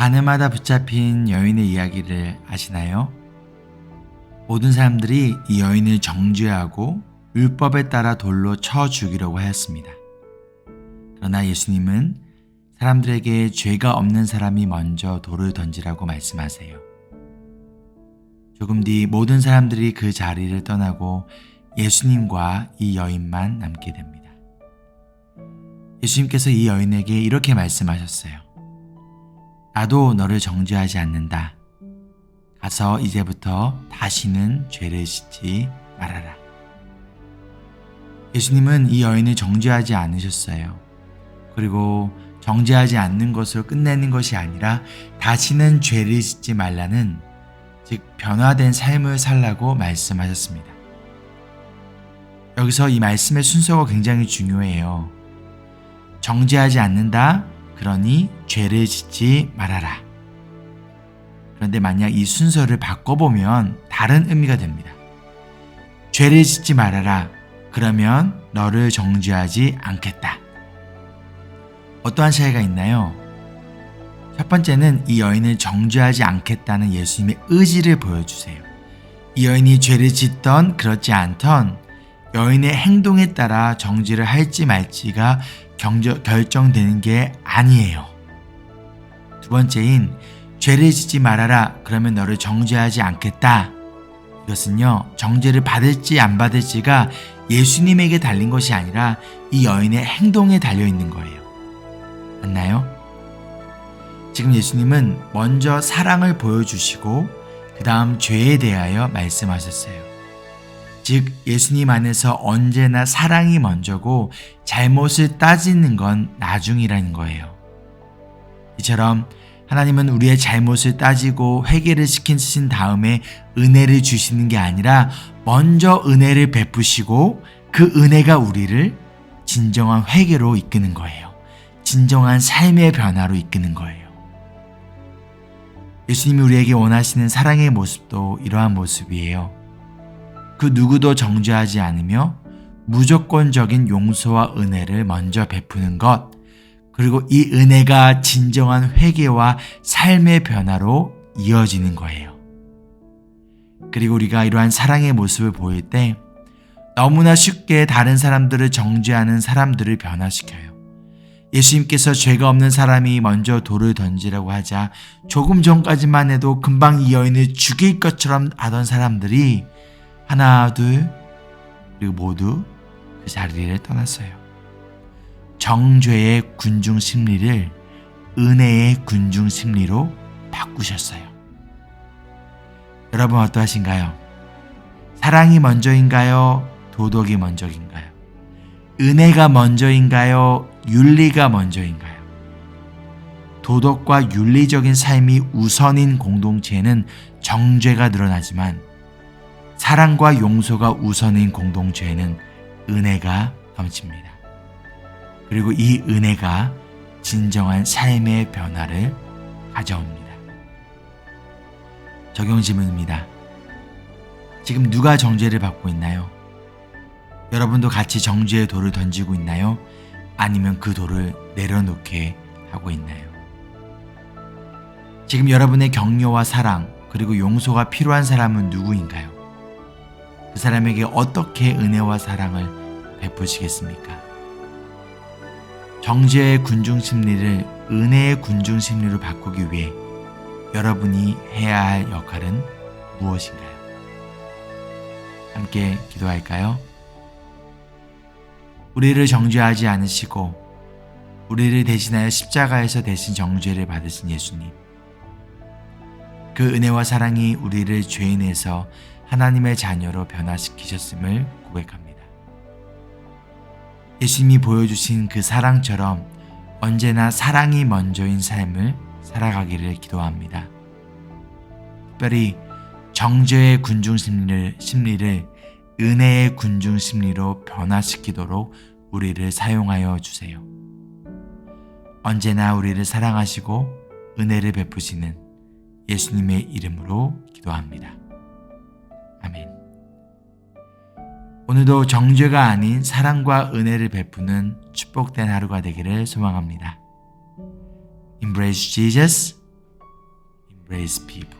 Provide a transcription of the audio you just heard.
가늠하다 붙잡힌 여인의 이야기를 아시나요? 모든 사람들이 이 여인을 정죄하고 율법에 따라 돌로 쳐 죽이려고 하였습니다. 그러나 예수님은 사람들에게 죄가 없는 사람이 먼저 돌을 던지라고 말씀하세요. 조금 뒤 모든 사람들이 그 자리를 떠나고 예수님과 이 여인만 남게 됩니다. 예수님께서 이 여인에게 이렇게 말씀하셨어요. 나도 너를 정죄하지 않는다. 가서 이제부터 다시는 죄를 짓지 말아라. 예수님은 이 여인을 정죄하지 않으셨어요. 그리고 정죄하지 않는 것으로 끝내는 것이 아니라 다시는 죄를 짓지 말라는 즉 변화된 삶을 살라고 말씀하셨습니다. 여기서 이 말씀의 순서가 굉장히 중요해요. 정죄하지 않는다. 그러니 죄를 짓지 말아라. 그런데 만약 이 순서를 바꿔보면 다른 의미가 됩니다. 죄를 짓지 말아라. 그러면 너를 정죄하지 않겠다. 어떠한 차이가 있나요? 첫 번째는 이 여인을 정죄하지 않겠다는 예수님의 의지를 보여주세요. 이 여인이 죄를 짓던 그렇지 않던 여인의 행동에 따라 정죄를 할지 말지가 경저, 결정되는 게 아니에요. 두 번째인 죄를 짓지 말아라. 그러면 너를 정죄하지 않겠다. 이것은요, 정죄를 받을지 안 받을지가 예수님에게 달린 것이 아니라 이 여인의 행동에 달려 있는 거예요. 맞나요? 지금 예수님은 먼저 사랑을 보여주시고 그 다음 죄에 대하여 말씀하셨어요. 즉, 예수님 안에서 언제나 사랑이 먼저고 잘못을 따지는 건 나중이라는 거예요. 이처럼 하나님은 우리의 잘못을 따지고 회개를 시키신 다음에 은혜를 주시는 게 아니라 먼저 은혜를 베푸시고 그 은혜가 우리를 진정한 회개로 이끄는 거예요. 진정한 삶의 변화로 이끄는 거예요. 예수님이 우리에게 원하시는 사랑의 모습도 이러한 모습이에요. 그 누구도 정죄하지 않으며 무조건적인 용서와 은혜를 먼저 베푸는 것, 그리고 이 은혜가 진정한 회개와 삶의 변화로 이어지는 거예요. 그리고 우리가 이러한 사랑의 모습을 보일 때 너무나 쉽게 다른 사람들을 정죄하는 사람들을 변화시켜요. 예수님께서 죄가 없는 사람이 먼저 돌을 던지라고 하자 조금 전까지만 해도 금방 이 여인을 죽일 것처럼 하던 사람들이 하나, 둘, 그리고 모두 그 자리를 떠났어요. 정죄의 군중 심리를 은혜의 군중 심리로 바꾸셨어요. 여러분 어떠하신가요? 사랑이 먼저인가요? 도덕이 먼저인가요? 은혜가 먼저인가요? 윤리가 먼저인가요? 도덕과 윤리적인 삶이 우선인 공동체에는 정죄가 늘어나지만 사랑과 용서가 우선인 공동체에는 은혜가 넘칩니다. 그리고 이 은혜가 진정한 삶의 변화를 가져옵니다. 적용 질문입니다. 지금 누가 정죄를 받고 있나요? 여러분도 같이 정죄의 돌을 던지고 있나요? 아니면 그 돌을 내려놓게 하고 있나요? 지금 여러분의 격려와 사랑, 그리고 용서가 필요한 사람은 누구인가요? 그 사람에게 어떻게 은혜와 사랑을 베푸시겠습니까? 정죄의 군중 심리를 은혜의 군중 심리로 바꾸기 위해 여러분이 해야 할 역할은 무엇인가요? 함께 기도할까요? 우리를 정죄하지 않으시고 우리를 대신하여 십자가에서 대신 정죄를 받으신 예수님. 그 은혜와 사랑이 우리를 죄인에서 하나님의 자녀로 변화시키셨음을 고백합니다. 예수님이 보여주신 그 사랑처럼 언제나 사랑이 먼저인 삶을 살아가기를 기도합니다. 특별히 정죄의 군중 심리를, 심리를 은혜의 군중 심리로 변화시키도록 우리를 사용하여 주세요. 언제나 우리를 사랑하시고 은혜를 베푸시는 예수님의 이름으로 기도합니다. 아멘. 오늘도 정죄가 아닌 사랑과 은혜를 베푸는 축복된 하루가 되기를 소망합니다. Embrace Jesus raise people.